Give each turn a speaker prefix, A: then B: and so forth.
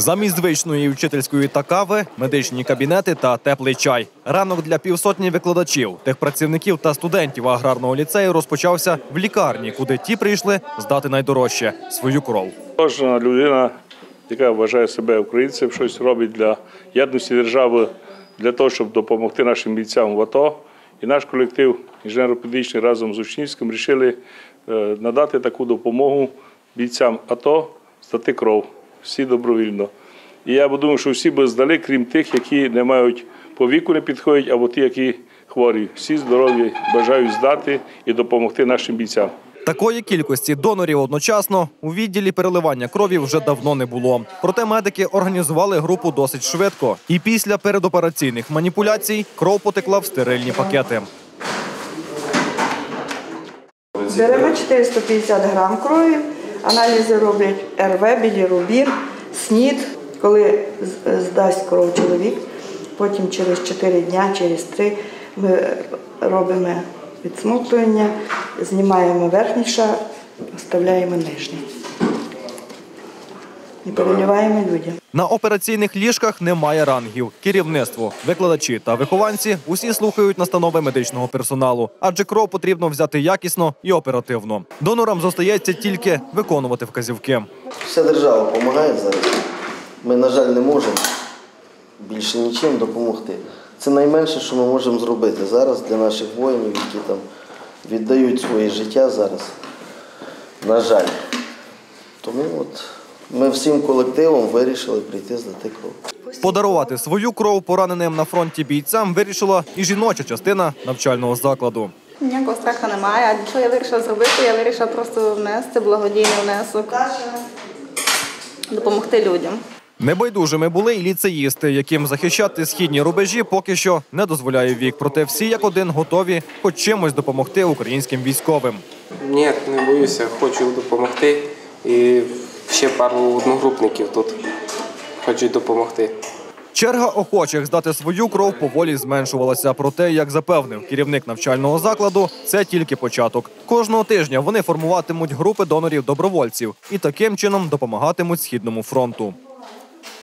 A: Замість звичної вчительської та кави, медичні кабінети та теплий чай. Ранок для півсотні викладачів, техпрацівників та студентів аграрного ліцею розпочався в лікарні, куди ті прийшли здати найдорожче свою кров.
B: Кожна людина, яка вважає себе українцем, щось робить для єдності держави, для того, щоб допомогти нашим бійцям в АТО. І наш колектив інженерно-педагогічний разом з Учнівським вирішили е, надати таку допомогу бійцям АТО, здати кров. Всі добровільно. І я думаю, що всі би здали, крім тих, які не мають по віку не підходять, або ті, які хворі. Всі здорові бажають здати і допомогти нашим бійцям.
A: Такої кількості донорів одночасно у відділі переливання крові вже давно не було. Проте медики організували групу досить швидко. І після передопераційних маніпуляцій кров потекла в стерильні пакети.
C: Беремо 450 грам крові, аналізи роблять РВ, білірубін, СНІД, коли здасть кров чоловік. Потім через 4 дня, через 3 ми робимо відсмоктування, знімаємо верхній шар, оставляємо нижній. І переливаємо людям.
A: На операційних ліжках немає рангів. Керівництво, викладачі та вихованці усі слухають настанови медичного персоналу, адже кров потрібно взяти якісно і оперативно. Донорам зостається тільки виконувати вказівки.
D: Вся держава допомагає зараз. Ми, на жаль, не можемо більше нічим допомогти. Це найменше, що ми можемо зробити зараз для наших воїнів, які там віддають своє життя зараз. На жаль. Тому от ми всім колективом вирішили прийти здати кров.
A: Подарувати свою кров пораненим на фронті бійцям вирішила і жіноча частина навчального закладу.
E: Ніякого страху немає. А що я вирішила зробити? Я вирішила просто внести благодійний внесок, допомогти людям.
A: Небайдужими були і ліцеїсти, яким захищати східні рубежі поки що не дозволяє вік. Проте всі як один готові хоч чимось допомогти українським військовим.
F: Ні, не боюся, хочу допомогти. І ще пару одногрупників тут хочуть допомогти.
A: Черга охочих здати свою кров поволі зменшувалася. Проте, як запевнив керівник навчального закладу, це тільки початок. Кожного тижня вони формуватимуть групи донорів добровольців і таким чином допомагатимуть східному фронту.